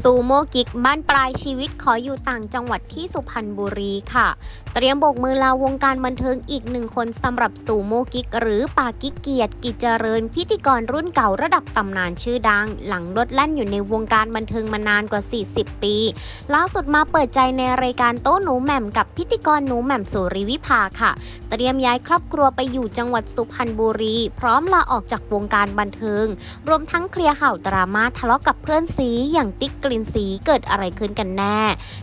ซูโม่กิกบ้านปลายชีวิตขออยู่ต่างจังหวัดที่สุพรรณบุรีค่ะ เตรียมโบกมือลาวงการบันเทิงอีกหนึ่งคนสำหรับซูโม่กิกหรือปากิกเกียรติกิจเจริญ พิธีกรรุ่นเก่าระดับตำนานชื่อดัง หลังลดแล่นอยู่ในวงการบันเทิงมานานกว่า 40 ปีล่าสุดมาเปิดใจในรายการโต๊ะหนูแหม่มกับพิธีกรหนูแหม่มสุริวิภาค่ะ เตรียมย้ายครอบครัวไปอยู่จังหวัดสุพรรณบุรี พร้อมลาออกจากวงการบันเทิง รวมทั้งเคลียร์ข่าวดราม่าทะเลาะกับเพื่อนซีอย่างติ๊กกลินสีเกิดอะไรขึ้นกันแน่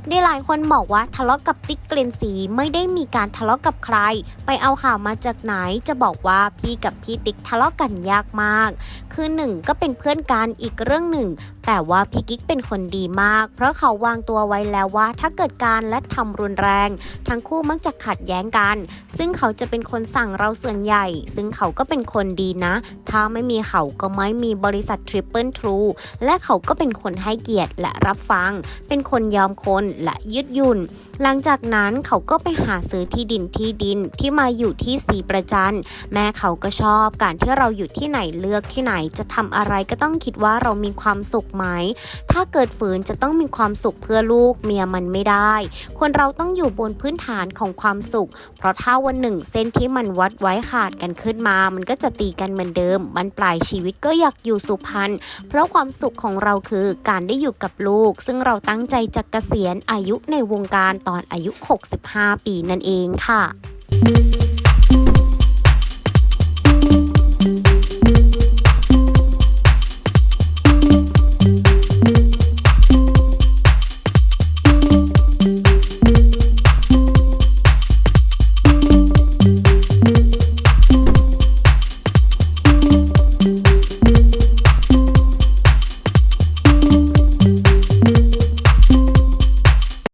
ได้หลายคนบอกว่าทะเลาะกับติ๊กกลินสีไม่ได้มีการทะเลาะกับใคร ไปเอาข่าวมาจากไหนจะบอกว่าพี่กับพี่ติ๊กทะเลาะกันยากมาก คือหนึ่งก็เป็นเพื่อนกันอีกเรื่องหนึ่ง แต่ว่าพี่กิ๊กเป็นคนดีมาก เพราะเขาวางตัวไว้แล้วว่าถ้าเกิดการและทำรุนแรง ทั้งคู่มักจะขัดแย้งกัน ซึ่งเขาจะเป็นคนสั่งเราส่วนใหญ่ ซึ่งเขาก็เป็นคนดีนะ ถ้าไม่มีเขาก็ไม่มีบริษัท Triple True และเขาก็เป็นคนให้เกียรติและรับฟัง เป็นคนยอมคนและยืดหยุ่น หลังจากนั้นเขาก็ไปหาซื้อที่ดินที่ดินที่มาอยู่ที่สีประจัน แม่เขาก็ชอบการที่เราอยู่ที่ไหนเลือกที่ไหนจะทำอะไรก็ต้องคิดว่าเรามีความสุขไหม ถ้าเกิดฝืนจะต้องมีความสุขเพื่อลูกเมียมันไม่ได้ คนเราต้องอยู่บนพื้นฐานของความสุข เพราะถ้าวันหนึ่งเส้นที่มันวัดไว้ขาดกันขึ้นมา มันก็จะตีกันเหมือนเดิม มันปลายชีวิตก็อยากอยู่สุพรรณ เพราะความสุขของเราคือการได้อยู่กับลูก ซึ่งเราตั้งใจจะเกษียณอายุในวงการตอนอายุ 65 ปีนั่นเองค่ะ